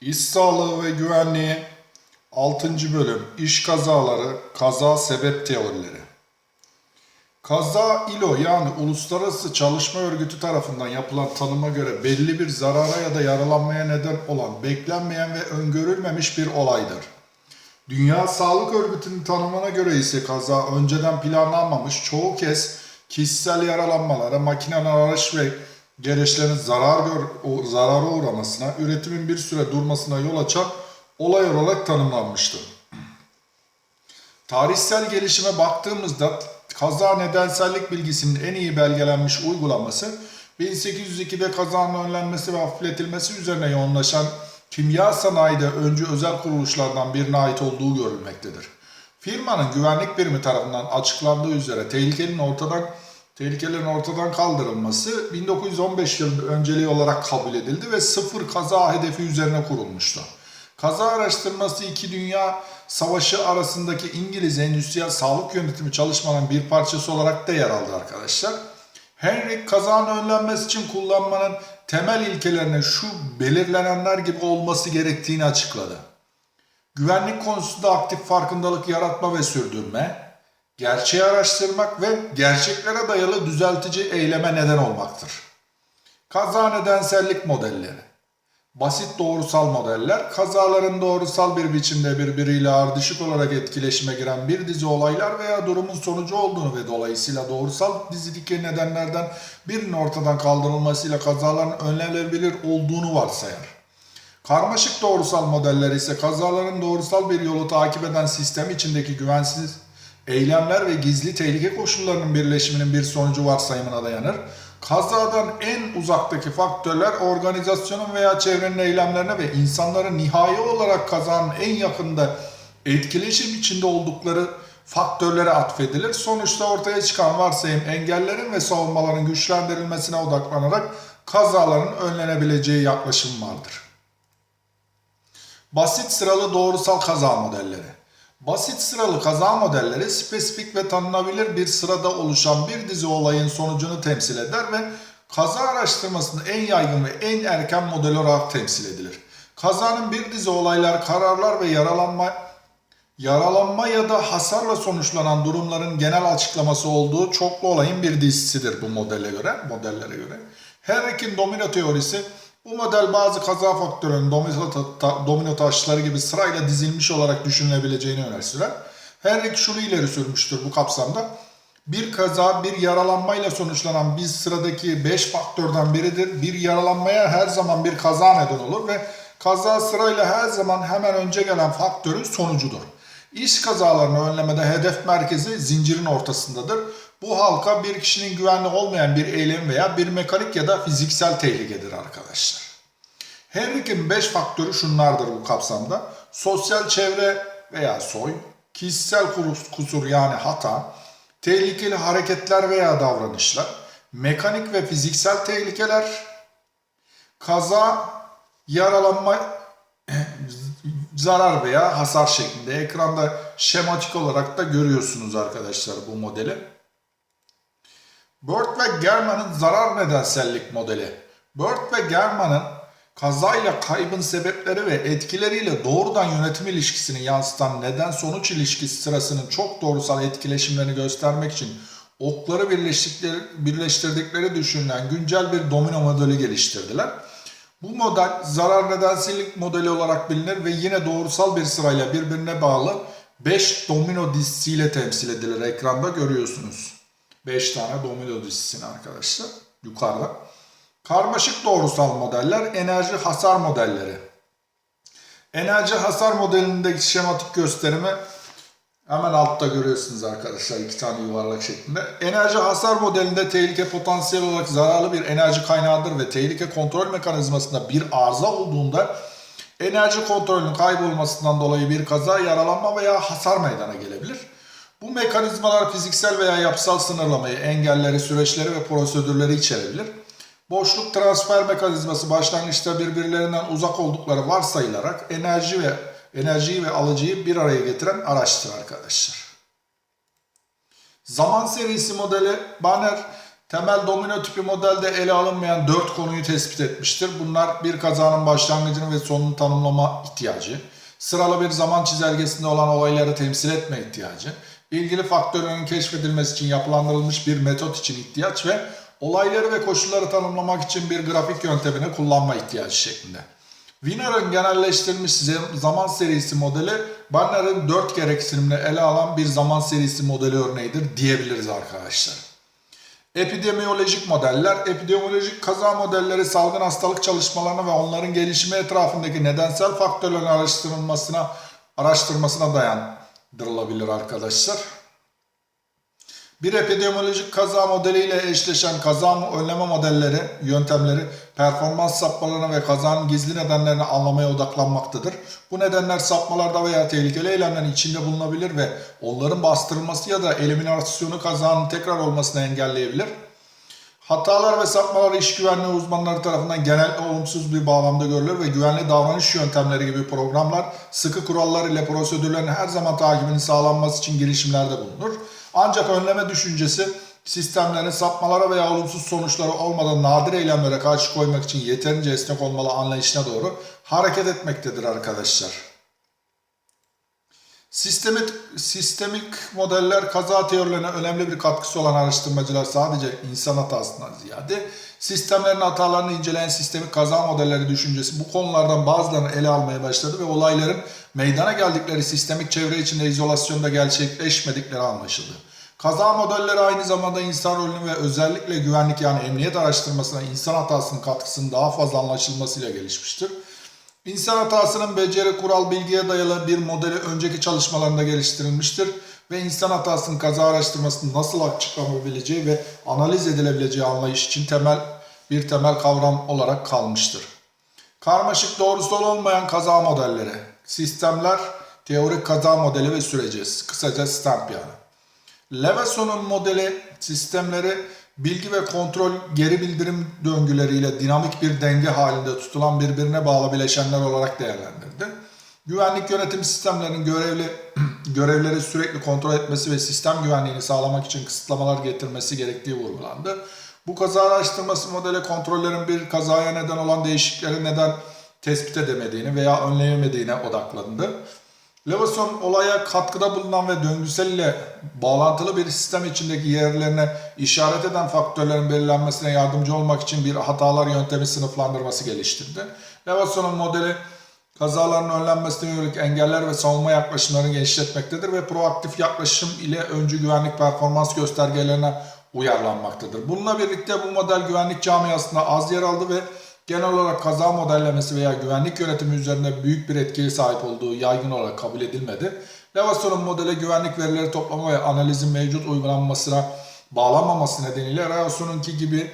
İş sağlığı ve güvenliği 6. bölüm İş kazaları, kaza sebep teorileri. Kaza ILO yani Uluslararası Çalışma Örgütü tarafından yapılan tanıma göre belli bir zarara ya da yaralanmaya neden olan beklenmeyen ve öngörülmemiş bir olaydır. Dünya Sağlık Örgütü'nün tanımına göre ise kaza önceden planlanmamış çoğu kez kişisel yaralanmalara, makineli araç ve gereçlerin zarar gör, zarara uğramasına, üretimin bir süre durmasına yol açan olay olarak tanımlanmıştır. Tarihsel gelişime baktığımızda kaza nedensellik bilgisinin en iyi belgelenmiş uygulaması 1802'de kazanın önlenmesi ve hafifletilmesi üzerine yoğunlaşan kimya sanayide öncü özel kuruluşlardan birine ait olduğu görülmektedir. Firmanın güvenlik birimi tarafından açıklandığı üzere tehlikenin ortadan tehlikelerin ortadan kaldırılması 1915 yılında önceliği olarak kabul edildi ve sıfır kaza hedefi üzerine kurulmuştu. Kaza araştırması iki Dünya Savaşı arasındaki İngiliz endüstriyel sağlık yönetimi çalışmanın bir parçası olarak da yer aldı arkadaşlar. Henry kazanın önlenmesi için kullanmanın temel ilkelerine şu belirlenenler gibi olması gerektiğini açıkladı. Güvenlik konusunda aktif farkındalık yaratma ve sürdürme, gerçeği araştırmak ve gerçeklere dayalı düzeltici eyleme neden olmaktır. Kaza nedensellik modelleri Basit doğrusal modeller, kazaların doğrusal bir biçimde birbiriyle ardışık olarak etkileşime giren bir dizi olaylar veya durumun sonucu olduğunu ve dolayısıyla doğrusal dizideki nedenlerden birinin ortadan kaldırılmasıyla kazaların önlenebilir olduğunu varsayar. Karmaşık doğrusal modeller ise kazaların doğrusal bir yolu takip eden sistem içindeki güvensiz eylemler ve gizli tehlike koşullarının birleşiminin bir sonucu varsayımına dayanır. Kazadan en uzaktaki faktörler organizasyonun veya çevrenin eylemlerine ve insanların nihai olarak kazanın en yakında etkileşim içinde oldukları faktörlere atfedilir. Sonuçta ortaya çıkan varsayım engellerin ve savunmaların güçlendirilmesine odaklanarak kazaların önlenebileceği yaklaşım vardır. Basit sıralı doğrusal kaza modelleri. Basit sıralı kaza modelleri spesifik ve tanınabilir bir sırada oluşan bir dizi olayın sonucunu temsil eder ve kaza araştırmasının en yaygın ve en erken model olarak temsil edilir. Kazanın bir dizi olaylar, kararlar ve yaralanma yaralanma ya da hasarla sonuçlanan durumların genel açıklaması olduğu çoklu olayın bir dizisidir bu modele göre, modellere göre. Herrick'in domino teorisi bu model bazı kaza faktörünün domino, ta, domino taşları gibi sırayla dizilmiş olarak düşünülebileceğini öne sürer. Henrik şunu ileri sürmüştür bu kapsamda. Bir kaza bir yaralanmayla sonuçlanan bir sıradaki 5 faktörden biridir. Bir yaralanmaya her zaman bir kaza neden olur ve kaza sırayla her zaman hemen önce gelen faktörün sonucudur. İş kazalarını önlemede hedef merkezi zincirin ortasındadır. Bu halka bir kişinin güvenli olmayan bir eylem veya bir mekanik ya da fiziksel tehlikedir arkadaşlar. Henrick'in 5 faktörü şunlardır bu kapsamda. Sosyal çevre veya soy, kişisel kusur yani hata, tehlikeli hareketler veya davranışlar, mekanik ve fiziksel tehlikeler, kaza, yaralanma, zarar veya hasar şeklinde. Ekranda şematik olarak da görüyorsunuz arkadaşlar bu modeli. Bird ve German'ın zarar nedensellik modeli. Bird ve German'ın kazayla kaybın sebepleri ve etkileriyle doğrudan yönetim ilişkisini yansıtan neden-sonuç ilişkisi sırasının çok doğrusal etkileşimlerini göstermek için okları birleştirdikleri düşünülen güncel bir domino modeli geliştirdiler. Bu model zarar nedensellik modeli olarak bilinir ve yine doğrusal bir sırayla birbirine bağlı 5 domino dizisiyle temsil edilir. Ekranda görüyorsunuz. 5 tane domino dizisini arkadaşlar yukarıda. Karmaşık doğrusal modeller enerji hasar modelleri. Enerji hasar modelindeki şematik gösterimi hemen altta görüyorsunuz arkadaşlar iki tane yuvarlak şeklinde. Enerji hasar modelinde tehlike potansiyel olarak zararlı bir enerji kaynağıdır ve tehlike kontrol mekanizmasında bir arıza olduğunda enerji kontrolünün kaybolmasından dolayı bir kaza, yaralanma veya hasar meydana gelebilir. Bu mekanizmalar fiziksel veya yapısal sınırlamayı, engelleri, süreçleri ve prosedürleri içerebilir. Boşluk transfer mekanizması başlangıçta birbirlerinden uzak oldukları varsayılarak enerji ve enerjiyi ve alıcıyı bir araya getiren araçtır arkadaşlar. Zaman serisi modeli Banner Temel domino tipi modelde ele alınmayan dört konuyu tespit etmiştir. Bunlar bir kazanın başlangıcını ve sonunu tanımlama ihtiyacı, sıralı bir zaman çizelgesinde olan olayları temsil etme ihtiyacı, ilgili faktörlerin keşfedilmesi için yapılandırılmış bir metot için ihtiyaç ve olayları ve koşulları tanımlamak için bir grafik yöntemini kullanma ihtiyacı şeklinde. Wiener'ın genelleştirilmiş zaman serisi modeli Banner'ın dört gereksinimle ele alan bir zaman serisi modeli örneğidir diyebiliriz arkadaşlar. Epidemiyolojik modeller, epidemiyolojik kaza modelleri salgın hastalık çalışmalarına ve onların gelişimi etrafındaki nedensel faktörlerin araştırılmasına araştırmasına dayandırılabilir arkadaşlar. Bir epidemiyolojik kaza modeliyle eşleşen kaza önleme modelleri, yöntemleri, performans sapmalarına ve kazanın gizli nedenlerini anlamaya odaklanmaktadır. Bu nedenler sapmalarda veya tehlikeli eylemlerin içinde bulunabilir ve onların bastırılması ya da eliminasyonu kazanın tekrar olmasını engelleyebilir. Hatalar ve sapmalar iş güvenliği uzmanları tarafından genel olumsuz bir bağlamda görülür ve güvenli davranış yöntemleri gibi programlar sıkı kurallar ile prosedürlerin her zaman takibinin sağlanması için girişimlerde bulunur. Ancak önleme düşüncesi sistemlerin sapmalara veya olumsuz sonuçları olmadan nadir eylemlere karşı koymak için yeterince esnek olmalı anlayışına doğru hareket etmektedir arkadaşlar. Sistemik, sistemik modeller kaza teorilerine önemli bir katkısı olan araştırmacılar sadece insan hatasından ziyade sistemlerin hatalarını inceleyen sistemik kaza modelleri düşüncesi bu konulardan bazılarını ele almaya başladı ve olayların meydana geldikleri sistemik çevre içinde izolasyonda gerçekleşmedikleri anlaşıldı. Kaza modelleri aynı zamanda insan rolünü ve özellikle güvenlik yani emniyet araştırmasına insan hatasının katkısının daha fazla anlaşılmasıyla gelişmiştir. İnsan hatasının beceri, kural, bilgiye dayalı bir modeli önceki çalışmalarında geliştirilmiştir ve insan hatasının kaza araştırmasının nasıl açıklanabileceği ve analiz edilebileceği anlayış için temel bir temel kavram olarak kalmıştır. Karmaşık doğrusal olmayan kaza modelleri, sistemler, teorik kaza modeli ve süreci, kısaca STAMP yani. Leveson'un modeli sistemleri bilgi ve kontrol geri bildirim döngüleriyle dinamik bir denge halinde tutulan birbirine bağlı bileşenler olarak değerlendirdi. Güvenlik yönetim sistemlerinin görevli görevleri sürekli kontrol etmesi ve sistem güvenliğini sağlamak için kısıtlamalar getirmesi gerektiği vurgulandı. Bu kaza araştırması modeli kontrollerin bir kazaya neden olan değişiklikleri neden tespit edemediğini veya önleyemediğine odaklandı. Leveson olaya katkıda bulunan ve döngüsel ile bağlantılı bir sistem içindeki yerlerine işaret eden faktörlerin belirlenmesine yardımcı olmak için bir hatalar yöntemi sınıflandırması geliştirdi. Leveson'un modeli kazaların önlenmesine yönelik engeller ve savunma yaklaşımlarını genişletmektedir ve proaktif yaklaşım ile öncü güvenlik performans göstergelerine uyarlanmaktadır. Bununla birlikte bu model güvenlik camiasında az yer aldı ve genel olarak kaza modellemesi veya güvenlik yönetimi üzerinde büyük bir etkiye sahip olduğu yaygın olarak kabul edilmedi. Levason'un modele güvenlik verileri toplama ve analizin mevcut uygulanmasına bağlanmaması nedeniyle Rayoson'unki gibi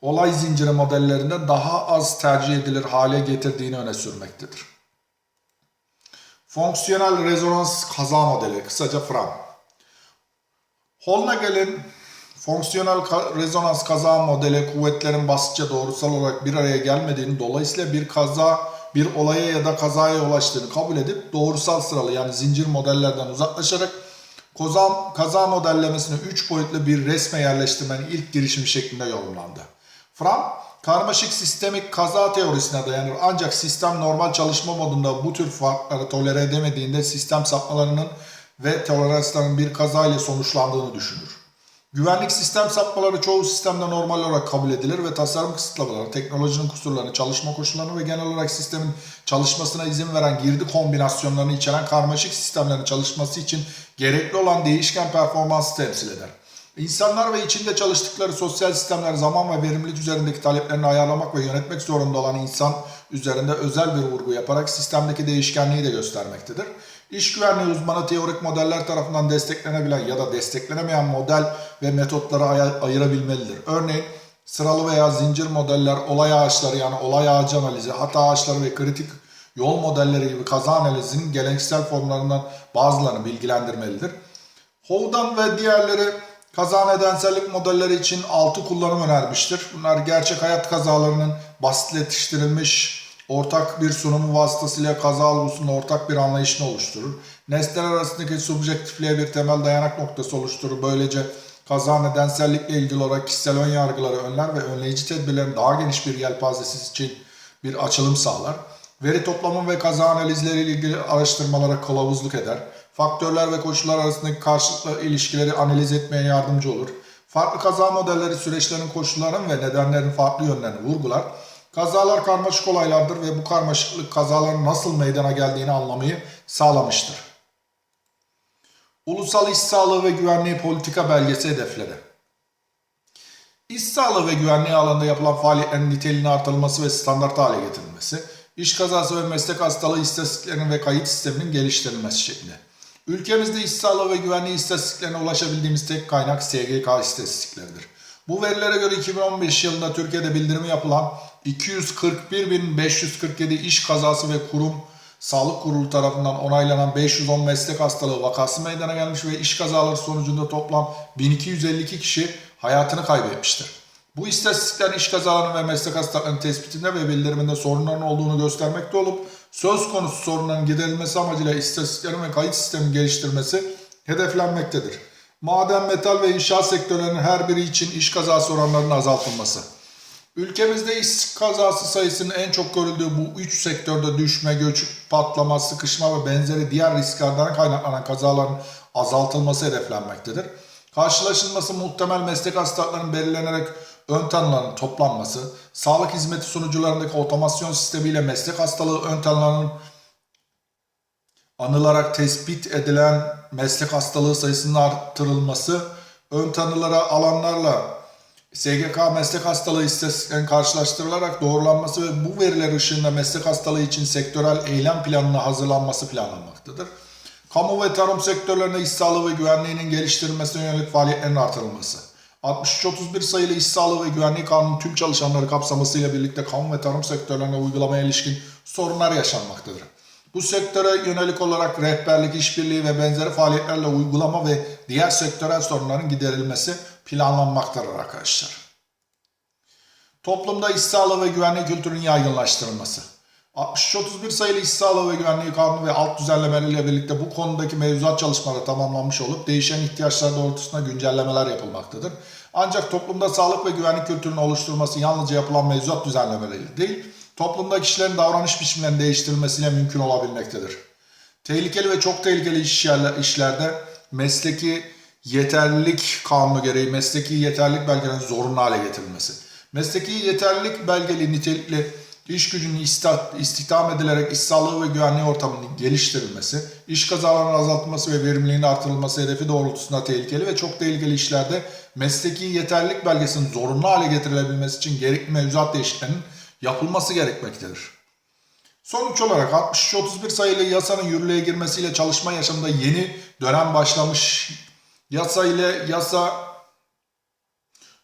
olay zinciri modellerinde daha az tercih edilir hale getirdiğini öne sürmektedir. Fonksiyonel rezonans kaza modeli, kısaca FRAM. Holnagel'in fonksiyonel rezonans kaza modeli kuvvetlerin basitçe doğrusal olarak bir araya gelmediğini dolayısıyla bir kaza bir olaya ya da kazaya yol açtığını kabul edip doğrusal sıralı yani zincir modellerden uzaklaşarak kaza, kaza modellemesini 3 boyutlu bir resme yerleştirmenin ilk girişimi şeklinde yorumlandı. Fram, karmaşık sistemik kaza teorisine dayanır ancak sistem normal çalışma modunda bu tür farkları tolere edemediğinde sistem sapmalarının ve toleransların bir kaza ile sonuçlandığını düşünür. Güvenlik sistem sapmaları çoğu sistemde normal olarak kabul edilir ve tasarım kısıtlamaları, teknolojinin kusurlarını, çalışma koşullarını ve genel olarak sistemin çalışmasına izin veren girdi kombinasyonlarını içeren karmaşık sistemlerin çalışması için gerekli olan değişken performansı temsil eder. İnsanlar ve içinde çalıştıkları sosyal sistemler zaman ve verimlilik üzerindeki taleplerini ayarlamak ve yönetmek zorunda olan insan üzerinde özel bir vurgu yaparak sistemdeki değişkenliği de göstermektedir. İş güvenliği uzmanı teorik modeller tarafından desteklenebilen ya da desteklenemeyen model ve metotları ay- ayırabilmelidir. Örneğin sıralı veya zincir modeller, olay ağaçları yani olay ağacı analizi, hata ağaçları ve kritik yol modelleri gibi kaza analizinin geleneksel formlarından bazılarını bilgilendirmelidir. Hovdan ve diğerleri kaza nedensellik modelleri için 6 kullanım önermiştir. Bunlar gerçek hayat kazalarının basitleştirilmiş ortak bir sunumu vasıtasıyla kaza olgusunda ortak bir anlayışını oluşturur. Nesneler arasındaki subjektifliğe bir temel dayanak noktası oluşturur. Böylece kaza nedensellikle ilgili olarak kişisel ön yargıları önler ve önleyici tedbirlerin daha geniş bir yelpazesi için bir açılım sağlar. Veri toplamı ve kaza analizleri ile ilgili araştırmalara kılavuzluk eder. Faktörler ve koşullar arasındaki karşılıklı ilişkileri analiz etmeye yardımcı olur. Farklı kaza modelleri süreçlerin koşulların ve nedenlerin farklı yönlerini vurgular. Kazalar karmaşık olaylardır ve bu karmaşıklık kazaların nasıl meydana geldiğini anlamayı sağlamıştır. Ulusal İş Sağlığı ve Güvenliği Politika Belgesi hedefleri. İş sağlığı ve güvenliği alanında yapılan faaliyetlerin niteliğinin artırılması ve standart hale getirilmesi, iş kazası ve meslek hastalığı istatistiklerinin ve kayıt sisteminin geliştirilmesi şeklinde. Ülkemizde iş sağlığı ve güvenliği istatistiklerine ulaşabildiğimiz tek kaynak SGK istatistikleridir. Bu verilere göre 2015 yılında Türkiye'de bildirimi yapılan 241.547 iş kazası ve kurum Sağlık Kurulu tarafından onaylanan 510 meslek hastalığı vakası meydana gelmiş ve iş kazaları sonucunda toplam 1252 kişi hayatını kaybetmiştir. Bu istatistikler iş kazalarının ve meslek hastalıklarının tespitinde ve bildiriminde sorunların olduğunu göstermekte olup söz konusu sorunların giderilmesi amacıyla istatistiklerin ve kayıt sisteminin geliştirmesi hedeflenmektedir. Maden, metal ve inşaat sektörlerinin her biri için iş kazası oranlarının azaltılması. Ülkemizde iş kazası sayısının en çok görüldüğü bu üç sektörde düşme, göç, patlama, sıkışma ve benzeri diğer risklerden kaynaklanan kazaların azaltılması hedeflenmektedir. Karşılaşılması muhtemel meslek hastalıklarının belirlenerek ön tanıların toplanması, sağlık hizmeti sunucularındaki otomasyon sistemiyle meslek hastalığı ön tanılarının anılarak tespit edilen meslek hastalığı sayısının artırılması, ön tanılara alanlarla SGK meslek hastalığı istatistiklerinin karşılaştırılarak doğrulanması ve bu veriler ışığında meslek hastalığı için sektörel eylem planına hazırlanması planlanmaktadır. Kamu ve tarım sektörlerinde iş sağlığı ve güvenliğinin geliştirilmesine yönelik faaliyetlerin artırılması. 6331 sayılı İş Sağlığı ve Güvenliği Kanunu tüm çalışanları kapsamasıyla birlikte kamu ve tarım sektörlerine uygulamaya ilişkin sorunlar yaşanmaktadır. Bu sektöre yönelik olarak rehberlik, işbirliği ve benzeri faaliyetlerle uygulama ve diğer sektörel sorunların giderilmesi planlanmaktadır arkadaşlar. Toplumda iş sağlığı ve güvenliği kültürünün yaygınlaştırılması. 6331 sayılı İş Sağlığı ve Güvenliği Kanunu ve alt düzenlemeleriyle birlikte bu konudaki mevzuat çalışmaları tamamlanmış olup değişen ihtiyaçlar doğrultusunda güncellemeler yapılmaktadır. Ancak toplumda sağlık ve güvenlik kültürünün oluşturulması yalnızca yapılan mevzuat düzenlemeleri değil, toplumda kişilerin davranış biçimlerinin değiştirilmesiyle mümkün olabilmektedir. Tehlikeli ve çok tehlikeli iş işlerde mesleki yeterlilik kanunu gereği mesleki yeterlilik belgelerinin zorunlu hale getirilmesi. Mesleki yeterlilik belgeli nitelikli iş gücünün istihdam edilerek iş sağlığı ve güvenliği ortamının geliştirilmesi, iş kazalarının azaltılması ve verimliliğin artırılması hedefi doğrultusunda tehlikeli ve çok tehlikeli işlerde mesleki yeterlilik belgesinin zorunlu hale getirilebilmesi için gerekli mevzuat değişikliklerinin yapılması gerekmektedir. Sonuç olarak 6331 sayılı yasanın yürürlüğe girmesiyle çalışma yaşamında yeni dönem başlamış. Yasa ile yasa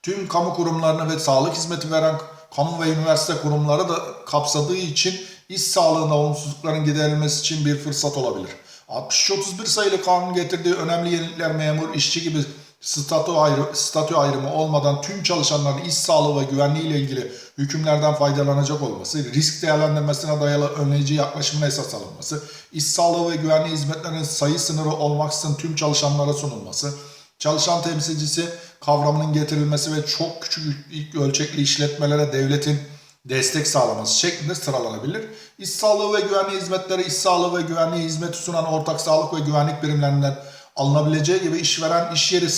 tüm kamu kurumlarını ve sağlık hizmeti veren kamu ve üniversite kurumları da kapsadığı için iş sağlığında olumsuzlukların giderilmesi için bir fırsat olabilir. 6331 sayılı kanun getirdiği önemli yenilikler memur, işçi gibi statü, ayrı, statü ayrımı olmadan tüm çalışanların iş sağlığı ve güvenliği ile ilgili hükümlerden faydalanacak olması, risk değerlendirmesine dayalı önleyici yaklaşımına esas alınması, iş sağlığı ve güvenliği hizmetlerinin sayı sınırı olmaksızın tüm çalışanlara sunulması, çalışan temsilcisi kavramının getirilmesi ve çok küçük ölçekli işletmelere devletin destek sağlaması şeklinde sıralanabilir. İş sağlığı ve güvenliği hizmetleri, iş sağlığı ve güvenliği hizmeti sunan ortak sağlık ve güvenlik birimlerinden alınabileceği gibi işveren iş yeri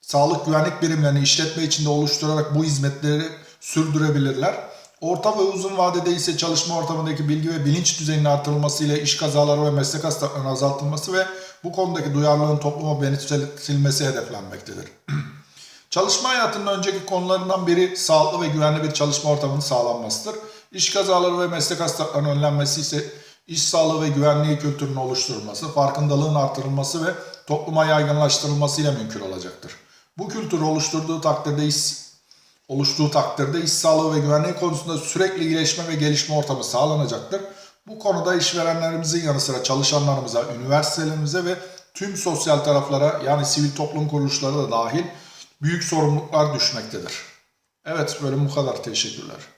sağlık güvenlik birimlerini işletme içinde oluşturarak bu hizmetleri sürdürebilirler. Orta ve uzun vadede ise çalışma ortamındaki bilgi ve bilinç düzeyinin artırılmasıyla iş kazaları ve meslek hastalıklarının azaltılması ve bu konudaki duyarlılığın topluma benimsetilmesi hedeflenmektedir. Çalışma hayatının önceki konularından biri sağlıklı ve güvenli bir çalışma ortamının sağlanmasıdır. İş kazaları ve meslek hastalıklarının önlenmesi ise iş sağlığı ve güvenliği kültürünün oluşturulması, farkındalığın artırılması ve topluma yaygınlaştırılmasıyla mümkün olacaktır. Bu kültür oluşturduğu takdirde iş oluştuğu takdirde iş sağlığı ve güvenliği konusunda sürekli iyileşme ve gelişme ortamı sağlanacaktır. Bu konuda işverenlerimizin yanı sıra çalışanlarımıza, üniversitelerimize ve tüm sosyal taraflara yani sivil toplum kuruluşları da dahil büyük sorumluluklar düşmektedir. Evet bölüm bu kadar. Teşekkürler.